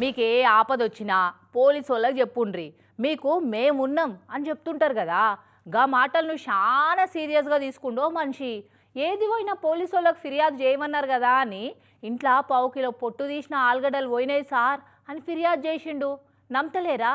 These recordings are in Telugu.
మీకు ఏ ఆపద వచ్చినా పోలీసు వాళ్ళకి చెప్పుండ్రి. మీకు మేమున్నాం అని చెప్తుంటారు కదా. గా మాటలను చాలా సీరియస్గా తీసుకుండో మనిషి. ఏది పోయినా పోలీసు వాళ్ళకి ఫిర్యాదు చేయమన్నారు కదా అని ఇంట్లో పావు కిలో పొట్టు తీసిన ఆలుగడ్డలు పోయినాయి సార్ అని ఫిర్యాదు చేసిండు. నమ్మతలేరా?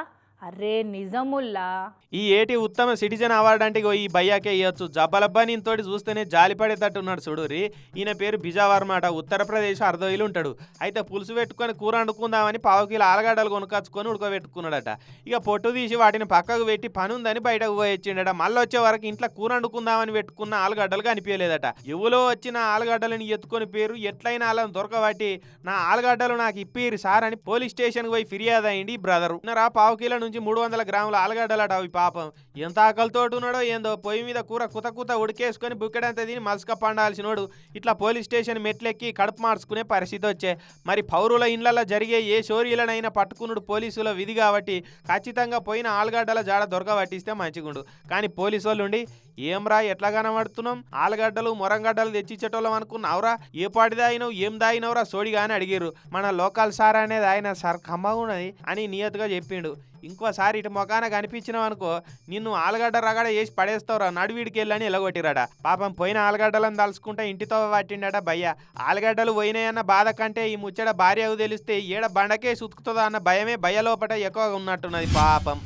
అరే నిజముల్లా. ఈ ఏటి ఉత్తమ సిటిజన్ అవార్డు అంటే ఈ బయ్యాకే ఇవ్వచ్చు జబ్బలబ్బా తోటి చూస్తేనే జాలిపడేటట్టు ఉన్నాడు చూడురి ఈయన పేరు బిజావర్మాట. ఉత్తరప్రదేశ్ అర్ధోయిలు ఉంటాడు. అయితే పులుసు పెట్టుకొని కూర వండుకుందామని పావు ఆలగడ్డలు కొనుకొచ్చుకొని ఉడకబెట్టుకున్నాడట. ఇక పొట్టు తీసి వాటిని పక్కకు పెట్టి పని ఉందని బయటకు పోయొచ్చిండట. మళ్ళీ వచ్చే వరకు ఇంట్లో కూర వండుకుందామని పెట్టుకున్న ఆలుగడ్డలు కనిపించలేదట. ఎవలో వచ్చిన ఆలుగడ్డలను ఎత్తుకొని పేరు ఎట్లయినా అలా దొరకబట్టి నా ఆలుగడ్డలు నాకు ఇప్పిరు సార్ అని పోలీస్ స్టేషన్కి పోయి ఫిర్యాదు అయ్యింది బ్రదరు. ఉన్నరా? పావు నుంచి నుంచి మూడు వందల గ్రాముల ఆలుగడ్డలట అవి పాపం. ఎంత ఆకలితోటి ఉన్నాడో ఏందో పొయ్యి మీద కూర కుత కుత ఉడికేసుకొని బుక్కెడంత తిని మలసక పండాల్సినోడు ఇట్లా పోలీస్ స్టేషన్ మెట్లెక్కి కడుపు మార్చుకునే పరిస్థితి వచ్చే. మరి పౌరుల ఇండ్లలో జరిగే ఏ షోరీలనైనా పట్టుకునుడు పోలీసుల విధి కాబట్టి ఖచ్చితంగా పోయిన ఆలుగడ్డల జాడ దొరకబట్టిస్తే మంచిగుండు. కానీ పోలీసు వాళ్ళు ఏమ్రా ఎట్లా కనబడుతున్నాం? ఆలుగడ్డలు మొరంగడ్డలు తెచ్చిచ్చేటోళ్ళం అనుకున్నావురా? ఏ పాటి దాయినవు ఏం దాయినవురా సోడిగా అని అడిగిర్రు. మన లోకల్ సార్ అనేది ఆయన సార్ కమ్మగా ఉన్నది అని నియతగా చెప్పిండు. ఇంకోసారి ఇటు మొఖాన కనిపించినావు అనుకో నిన్ను ఆలుగడ్డ రగడ వేసి పడేస్తావురా నడువీడికి వెళ్ళని ఎలగొట్టిరాడ. పాపం పోయిన ఆలుగడ్డలను తలుసుకుంటే ఇంటితో పట్టిండట భయ్య. ఆలుగడ్డలు పోయినాయన్న బాధ కంటే ఈ ముచ్చట భార్య తెలిస్తే ఏడ బండకే సుతుకుతుందా అన్న భయమే భయ లోపట ఎక్కువగా ఉన్నట్టున్నది పాపం.